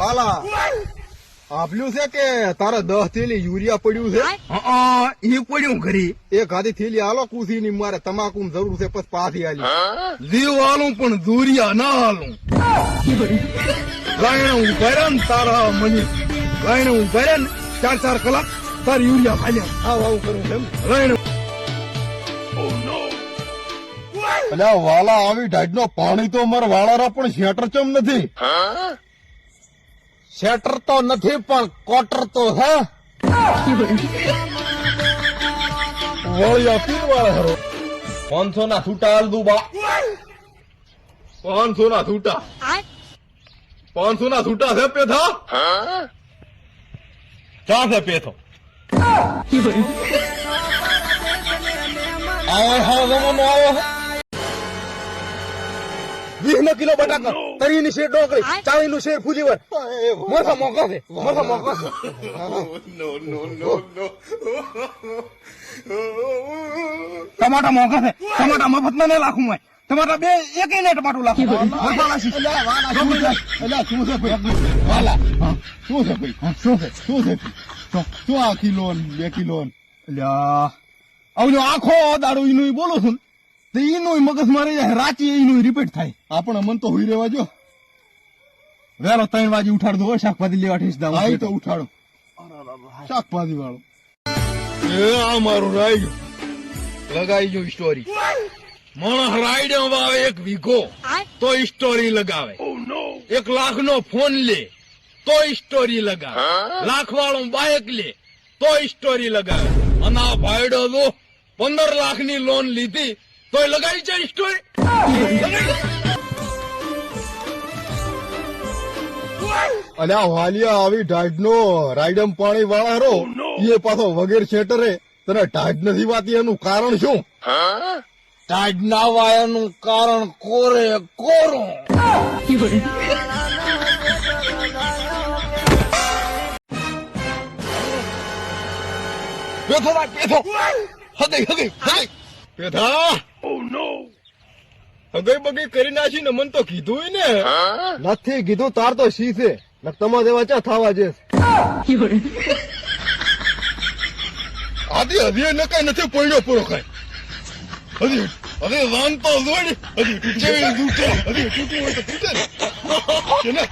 વાલા આપ્યું છે કે તારે દસ થેલી યુરિયા પડ્યું છે? હા એ પડ્યું ઘરી એક હાથી થેલી હાલો કુસી ની મારે તમાકુ જરૂર છે પછી પાછી હાલી લીવ હાલું પણ યુરિયા ના હાલું ગાયણ હું ને તારા મની. ગાયણ હું ને ચાર ચાર કલાક તાર યુરિયા ખાલ્યા આવું આવું કરું છે ગાયણ અલ્યા વાલા આવી ઢાઢ નો પાણી તો મારા વાળારા પણ શેટર ચમ નથી? શેટર તો નથી પણ કોટર તો હે. વળિયા પીર વાળા હરો. પાંચસો ના છૂટા હાલ દઉં બા પાંચસો ના છૂટા પાંચસો ના છૂટા છે પેથા? ચા છે પેથો? આવો હા જમાનો આવો વીસ નો કિલો બટાકા તરી ની શેર ડોકળી ચાળી નું શેર ફૂલી વર મોટા મોકા છે મોટા મોકો છે. ટમાટા મોંઘા છે. ટમાટા મફત ના લાખું મેં. ટમાટા બે એક ને ટમાટું લાખું. છે? વાલા શું છે ભાઈ? શું છે? શું છે? શું શું આ કિલો બે કિલો લ્યા અલ્યા આવજો આખો દારૂ ઈનું બોલું છું તો ઈનું મગજ મારે રાચી ઈનું રિપીટ થાય. આપણ મન તો હોઈ રહેવા જો. વેલો ત્રણ વાગે ઉઠાડ હોય શાકભાજી લેવા ઠીસ દા આઈ તો ઉઠાડો. શાકભાજી વાળો. એ આ મારું રાઈ લગાઈ જો સ્ટોરી માણસ રાઈડે વાવે એક વીઘો તો સ્ટોરી લગાવે. એક લાખ નો ફોન લે તો સ્ટોરી લગાવે. લાખ વાળો બાઇક લે તો સ્ટોરી લગાવે. અને આ ભાઈડો જો પંદર લાખની લોન લીધી તોય લગાવી છે સ્ટોરી અલ્યા વાલિયા આવી ઢાઢ નો રાઈડમ પાણી વાળા રો એ પાછો વગેરે છેટરે. તને ઢાઢ નથી વાતી એનું કારણ શું? ઢાઢ ના વાયાનું કારણ કોરે કોરું. બેઠો રાખ બેઠો. હગઈ હગઈ હગઈ. પેથા હગઈ બગઈ કરી નાખી ને મન તો કીધું ને. નથી કીધું તાર તો સી છે? તમારા જેવા ચા થવા છે. આદિ હજી એને કઈ નથી પડ્યો પૂરો કઈ હજી હજી વાન તો જોઈ હજી તૂટે તૂટે હજી તૂટવું હોય તો તૂટે. ને.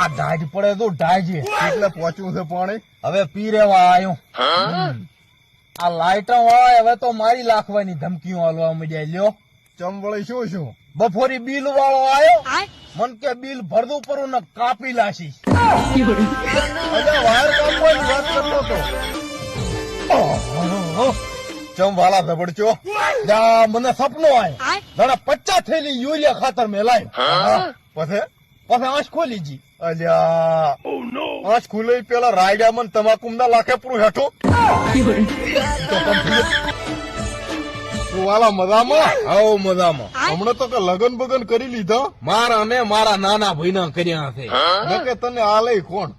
આ ડાજ પડે તો ડાજ એટલે પહોંચવું છે પાણી. હવે પી રેવા આવ્યો આ લાઈટો વાળા હવે તો મારી લાખવાની ધમકીઓ હાલવા માંડ્યા લ્યો. ચંબળી શું શું બફોરી બિલ વાળો આવ્યો મન કે બિલ ભરદું પરું ને કાપી લાશી. વાયર કાપવાની વાત કરતો તો ચમ વાલા મને સપનો આય. દાડા પચાસ થેલી યુરિયા ખાતર મેલાય. પછી? પછી આંખ ખોલી જી. અલ્યા. આજ ખુલે પેલા રાયડા મન તમાકુ ના લાખે પૂરું હેઠો વાલા મજામાં? આવો મજામાં. હમણાં તો કે લગન બગન કરી લીધા. મારા ને મારા નાના ભાઈના કર્યા છે. કે તને આ લઈ કોણ?